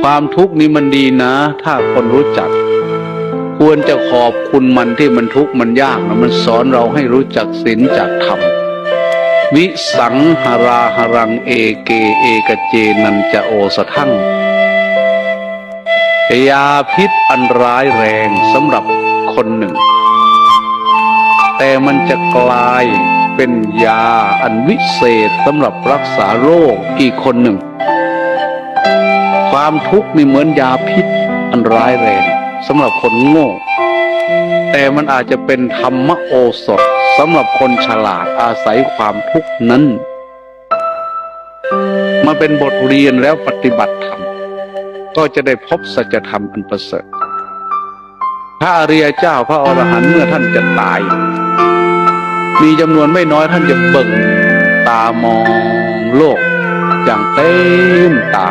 ความทุกข์นี้มันดีนะ ถ้าคนรู้จัก ควรจะขอบคุณมันที่มันทุกข์มันยากนะมันสอนเราให้รู้จักศีลจากธรรมวิสังหาราหรังเอเกเอกเจนันจะโอสทั่งยาพิษอันร้ายแรงสำหรับคนหนึ่ง แต่มันจะกลายเป็นยาอันวิเศษสำหรับรักษาโรคอีกคนหนึ่ง ความทุกข์นี่เหมือนยาพิษอันร้ายแรงสำหรับคนโง่ แต่มันอาจจะเป็นธรรมโอสถสำหรับคนฉลาดอาศัยความทุกข์นั้น มาเป็นบทเรียนแล้วปฏิบัติธรรมก็จะได้พบสัจธรรมอันประเสริฐพระอริยเจ้าพระอรหันต์เมื่อท่านจะตาย มีจำนวนไม่น้อยท่านจะเบิ่งตามองโลกอย่างเต็มตา